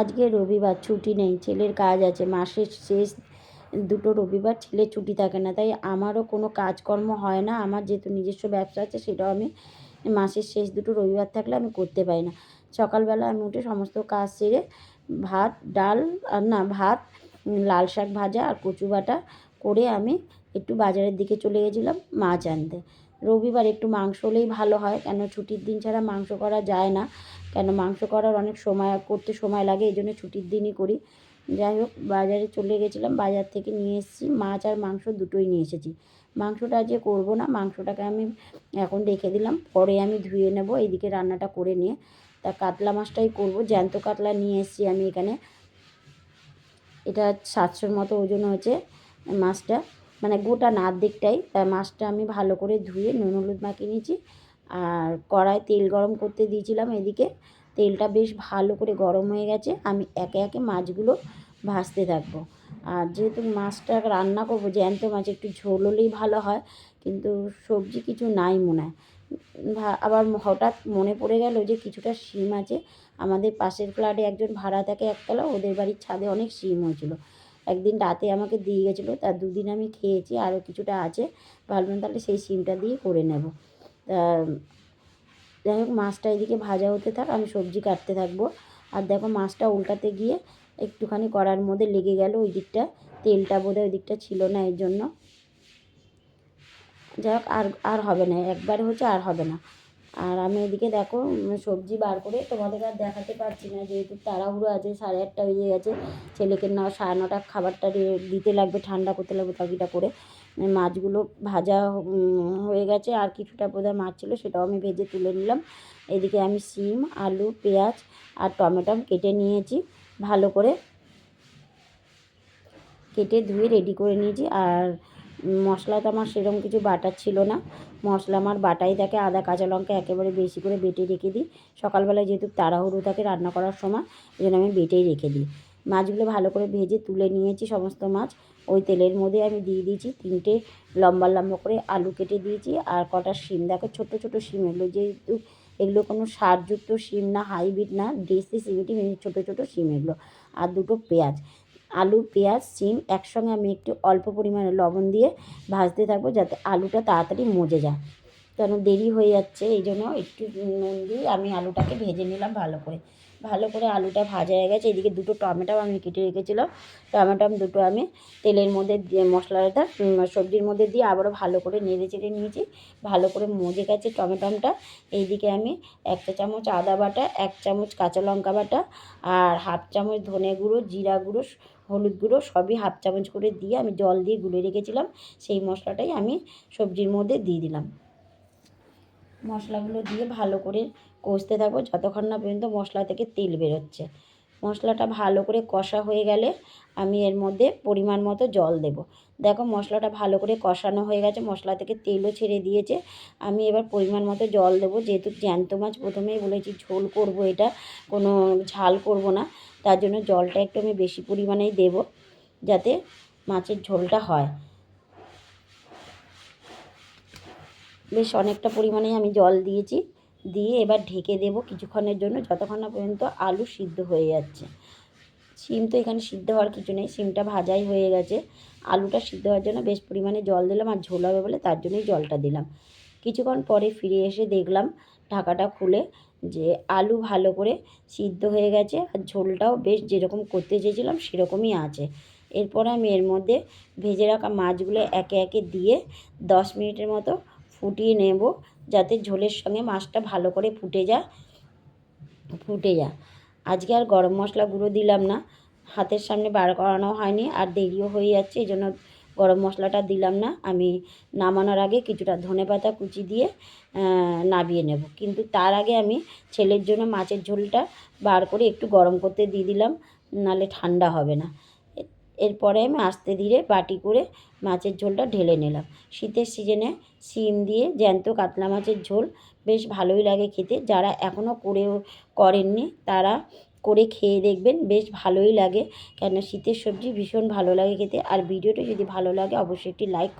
আজকে রবিবার ছুটি নেই, ছেলের কাজ আছে, মাসের শেষ দুটো রবিবার ছেলের ছুটি থাকে না, তাই আমারও কোনো কাজকর্ম হয় না, আমার যেহেতু নিজস্ব ব্যবসা আছে সেটাও আমি মাসের শেষ দুটো রবিবার থাকলে আমি করতে পারি না। সকালবেলা আমি উঠে সমস্ত কাজ সেরে ভাত, ডাল, আর না, ভাত, লাল শাক ভাজা আর কচু বাটা করে আমি একটু বাজারের দিকে চলে গেছিলাম মাছ আনতে। রবিবার একটু মাংস হলেই ভালো হয়, কেন ছুটির দিন ছাড়া মাংস করা যায় না। কেন মাংস করার অনেক সময়, করতে সময় লাগে, এই জন্য ছুটির দিনই করি। যাই হোক, বাজারে চলে গেছিলাম, বাজার থেকে নিয়ে এসেছি, মাছ আর মাংস দুটোই নিয়ে এসেছি। মাংসটা আজকে করব না, মাংসটাকে আমি এখন রেখে দিলাম, পরে আমি ধুয়ে নেব, এইদিকে রান্নাটা করে নিয়ে। তা কাতলা মাছটাই করব, জ্যান্ত কাতলা নিয়ে এসেছি আমি এখানে। এটা সাতশোর মতো ওজন হয়েছে মাছটা। মানে গোটা না দিকটাই। মাছটা আমি ভালো করে ধুয়ে নুন হলুদ মাখিয়ে নিয়েছি। আর কড়ায় তেল গরম করতে দিয়েছিলাম এদিকে। তেলটা বেশ ভালো করে গরম হয়ে গেছে। আমি একে একে মাছগুলো ভাজতে থাকব। আর যেহেতু মাছটা রান্না করব, জ্যান্ত মাছ, একটু ঝোল হলেই ভালো হয়। কিন্তু সবজি কিছু নাই মনে হয়। আবার হঠাৎ মনে পড়ে গেল যে কিছুটা শিম আছে। আমাদের পাশের ফ্ল্যাটে একজন ভাড়া থাকে একতলা, ওদের বাড়ির ছাদে অনেক শিম হয়েছিল। একদিন রাতে আমাকে দিয়ে গেছিল তার দুদিন আমি খেয়েছি আরও কিছুটা আছে। ভাবলাম তাহলে সেই শিমটা দিয়ে করে নেব। তা যাই হোক, মাছটা এদিকে ভাজা হতে থাক, আমি সবজি কাটতে থাকব। আর দেখো, মাছটা উল্টাতে গিয়ে একটুখানি কড়ার মধ্যে লেগে গেল ওই দিকটা। তেলটা বোধহয় ওই দিকটা ছিল না, এর জন্য। যাই হোক, আর আর হবে না, একবার হচ্ছে আর হবে না। আর আমি এদিকে দেখো সবজি বার করে তোমাদের আর দেখাতে পারছি না, যেহেতু তাড়াহুড়ো আছে, সাড়ে আটটা বেজে গেছে, ছেলেকে না সাড়ে নটা খাবারটা দিতে লাগবে, ঠান্ডা করতে লাগবে তাকিটা করে মাছগুলো ভাজা হয়ে গেছে, আর কিছুটা বোধহয় মাছ ছিল, সেটাও আমি ভেজে তুলে নিলাম। এদিকে আমি সিম আলু, পেঁয়াজ আর টমেটো কেটে নিয়েছি, ভালো করে। কেটে ধুয়ে রেডি করে নিয়েছি, আর মশলা তো আমার সেরকম কিছু বাটার ছিল না। মশলা আমার বাটাই থাকে, আদা, কাঁচা লঙ্কা একেবারে বেশি করে বেটে রেখে দিই। সকালবেলায় যেহেতু তাড়াহুড়ো থাকে রান্না করার সময় ওই জন্য আমি বেটেই রেখে দিই। মাছগুলো ভালো করে ভেজে তুলে নিয়েছি সমস্ত মাছ। ওই তেলের মধ্যে আমি দিয়ে দিয়েছি তিনটে লম্বা লম্বা করে আলু কেটে দিয়েছি আর কটা শিম। দেখো ছোটো ছোটো শিম এগুলো যেহেতু, এগুলো কোনো সারযুক্ত শিম না, হাইব্রিড না, দেশি সিমিটি ছোটো ছোটো শিম এগুলো। আর দুটো পেঁয়াজ। আলু, পেঁয়াজ সিম একসঙ্গে আমি একটু অল্প পরিমাণে লবণ দিয়ে ভাজতে থাকব যাতে আলুটা তাড়াতাড়ি মজে যায়। কেন দেরি হয়ে যাচ্ছে এই জন্য একটু নুন দিয়ে আমি আলুটাকে ভেজে নিলাম ভালো করে। ভালো করে আলুটা ভাজা হয়ে গেছে। এদিকে দুটো টমেটো আমি কেটে রেখেছিলাম। টমেটো দুটো আমি তেলের মধ্যে দিয়ে, মশলাটা সবজির মধ্যে দিয়ে আবারও ভালো করে নেড়ে চেড়ে নিয়েছি। ভালো করে মজে গেছে টমেটোটা। এইদিকে আমি একটা চামচ আদা বাটা, এক চামচ কাঁচা লঙ্কা বাটা আর হাফ চামচ ধনে গুঁড়ো, জিরা গুঁড়ো, হলুদ গুঁড়ো সবই হাফ চামচ করে দিয়ে আমি জল দিয়ে গুলে রেখেছিলাম। সেই মশলাটাই আমি সবজির মধ্যে দিয়ে দিলাম। মশলাগুলো দিয়ে ভালো করে কষতে থাকব। যতক্ষণ না পর্যন্ত মশলা থেকে তেল বেরোচ্ছে। মশলাটা ভালো করে কষা হয়ে গেলে আমি এর মধ্যে পরিমাণ মতো জল দেব। দেখো মশলাটা ভালো করে কষানো হয়ে গেছে, মশলা থেকে তেলও ছেড়ে দিয়েছে। আমি এবার পরিমাণ মতো জল দেবো। যেহেতু জ্যান্ত মাছ প্রথমেই বলেছি ঝোল করব এটা, কোনো ঝাল করব না। তার জন্য জলটা একটু আমি বেশি পরিমাণেই দেব, যাতে মাছের ঝোলটা হয়। বেশ অনেকটা পরিমাণে আমি জল দিয়েছি। দিয়ে এবার ঢেকে দেবো কিছুক্ষণের জন্য, যতক্ষণ না পর্যন্ত আলু সিদ্ধ হয়ে যাচ্ছে। সিম তো এখানে সিদ্ধ হওয়ার কিছু নেই সিমটা ভাজাই হয়ে গেছে। আলুটা সিদ্ধ হওয়ার জন্য বেশ পরিমাণে জল দিলাম আর ঝোল হবে বলে তার জন্যই জলটা দিলাম। কিছুক্ষণ পরে ফিরে এসে দেখলাম ঢাকাটা খুলে যে আলু ভালো করে সিদ্ধ হয়ে গেছে আর ঝোলটাও বেশ যেরকম করতে চেয়েছিলাম সেরকমই আছে। এরপরে আমি এর মধ্যে ভেজে রাখা মাছগুলো একে একে দিয়ে দশ মিনিটের মতো ফুটিয়ে নেব যাতে ঝোলের সঙ্গে মাছটা ভালো করে ফুটে যায় ফুটে যা। আজকে আর গরম মশলা গুঁড়ো দিলাম না, হাতের সামনে বার করানো হয়নি আর দেরিও হয়ে যাচ্ছে এই জন্য গরম মশলাটা দিলাম না। আমি নামানোর আগে কিছুটা ধনে পাতা কুচি দিয়ে নাবিয়ে নেব। কিন্তু তার আগে আমি ছেলের জন্য মাছের ঝোলটা বার করে একটু গরম করতে দিয়ে দিলাম, নালে ঠান্ডা হবে না। এরপরে আমি আস্তে ধীরে বাটি করে মাছের ঝোলটা ঢেলে নিলাম। শীতের সিজনে শিম দিয়ে জ্যান্ত কাতলা মাছের ঝোল বেশ ভালোই লাগে খেতে। যারা এখনও করে করেননি তারা করে খেয়ে দেখবেন, বেশ ভালোই লাগে। কেন শীতের সবজি ভীষণ ভালো লাগে খেতে। আর ভিডিওটা যদি ভালো লাগে অবশ্যই একটি লাইক